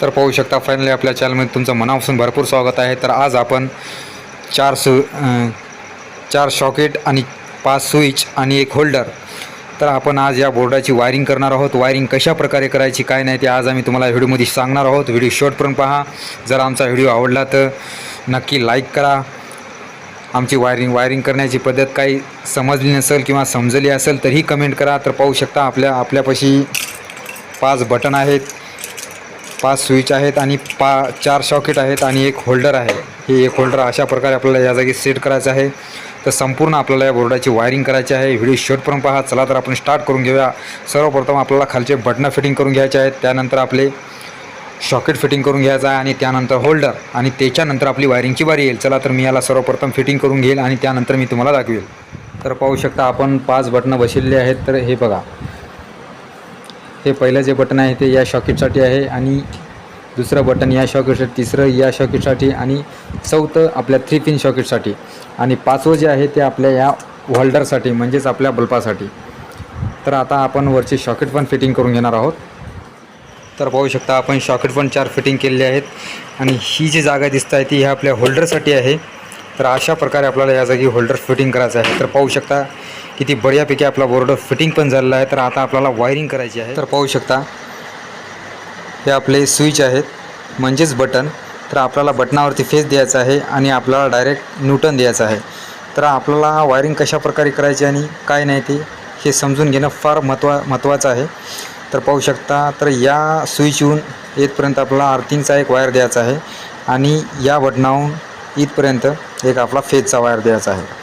तर पाहू शकता फायनली आपल्या चॅनलमध्ये तुमचं मनापासून भरपूर स्वागत आहे. तर आज आपण चार सु चार शॉकेट आणि पाच स्विच आणि एक होल्डर तर आपण आज या बोर्डाची वायरिंग करणार आहोत. वायरिंग कशा प्रकारे करायची काय नाही ते आज आम्ही तुम्हाला व्हिडिओमध्ये सांगणार आहोत. व्हिडिओ शेवटपर्यंत पहा. जर आमचा व्हिडिओ आवडला तर नक्की लाईक करा. आमची वायरिंग वायरिंग करण्याची पद्धत काही समजली नसेल किंवा समजली असेल तरीही कमेंट करा. तर पाहू शकता आपल्या आपल्यापाशी पाच बटन आहेत. पाच स्विच आहेत आणि पा चार शॉकेट आहेत आणि एक होल्डर आहे. हे एक होल्डर अशा प्रकारे आपल्याला या जागी सेट करायचं आहे. तर संपूर्ण आपल्याला या बोर्डाची वायरिंग करायची आहे. व्हिडिओ शेवटपर्यंत पहा. चला तर आपण स्टार्ट करून घेऊया. सर्वप्रथम आपल्याला खालचे बटणं फिटिंग करून घ्यायचे आहेत. त्यानंतर आपले शॉकेट फिटिंग करून घ्यायचं आहे आणि त्यानंतर होल्डर आणि त्याच्यानंतर आपली वायरिंगची बारी येईल. चला तर मी याला सर्वप्रथम फिटिंग करून घेईल आणि त्यानंतर मी तुम्हाला दाखवेल. तर पाहू शकता आपण पाच बटणं बसवलेली आहेत. तर हे बघा. हे पहिलं जे बटन आहे ते या शॉकेटसाठी आहे आणि दुसरं बटन या शॉकेटसाठी तिसरं या शॉकेटसाठी आणि चौथं आपल्या थ्री पिन शॉकेटसाठी. आणि पाचवं जे आहे ते आपल्या या होल्डरसाठी म्हणजेच आपल्या बल्बासाठी. तर आता आपण वरचे शॉकेट पण फिटिंग करून घेणार आहोत. तर पाहू शकता आपण शॉकेट पण चार फिटिंग केलेले आहेत. आणि ही जी जागा दिसत आहे ती ह्या आपल्या होल्डरसाठी आहे. तर अशा प्रकारे आपल्याला या जागी होल्डर फिटिंग करायचं आहे. तर पाहू शकता किती बढियापैकी आपला बोर्ड फिटिंग पण झालेला आहे. तर आता आपल्याला वायरिंग करायची आहे. तर पाहू शकता हे आपले स्विच आहेत. म्हणजेच बटन तर आपल्याला बटनावरती फेस द्यायचा आहे आणि आपल्याला डायरेक्ट न्यूटन द्यायचं आहे. तर आपल्याला वायरिंग कशा प्रकारे करायची आणि काय नाही ते हे समजून घेणं फार महत्त्वा महत्त्वाचं आहे. तर पाहू शकता तर या स्विचहून इथपर्यंत आपला अर्थिंगचा एक वायर द्यायचा आहे. आणि या बटनाहून इथपर्यंत एक आपला फेजचा वायर द्यायचा आहे.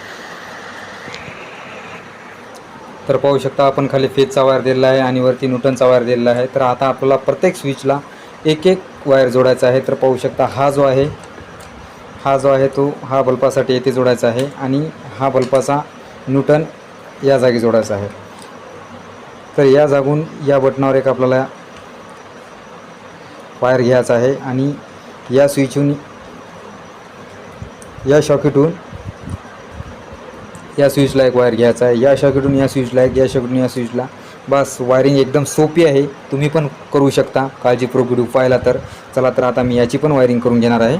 तर पाहू शकता आपण खाली फेजचा वायर दिलेला आहे आणि वरती न्यूटनचा वायर दिलेला आहे. तर आता आपल्याला प्रत्येक स्विचला एक एक वायर जोडायचा आहे. तर पाहू शकता हा जो आहे हा जो आहे तो हा बल्पासाठी येथे जोडायचा आहे आणि हा बल्पाचा न्यूटन या जागी जोडायचा आहे. तर या जागून या बटनावर एक आपल्याला वायर घ्यायचा आहे आणि या स्विचहून या शॉकेटहून या स्विचला एक वायर घ्यायचा आहे. या शॉकेटून या स्विचला एक या शॉकेटून या स्विचला बस वायरिंग एकदम सोपी आहे. तुम्ही पण करू शकता. काळजीपूर्वक व्हिडिओ पाहिला तर. चला तर आता मी याची पण वायरिंग करून घेणार आहे.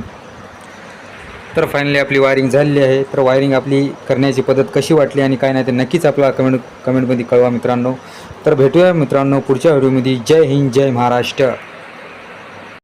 तर फायनली आपली वायरिंग झालेली आहे. तर वायरिंग आपली करण्याची पद्धत कशी वाटली आणि काय नाही ते नक्कीच आपला कमेंट कमेंटमध्ये कळवा मित्रांनो. तर भेटूया मित्रांनो पुढच्या व्हिडिओमध्ये जय हिंद जय महाराष्ट्र.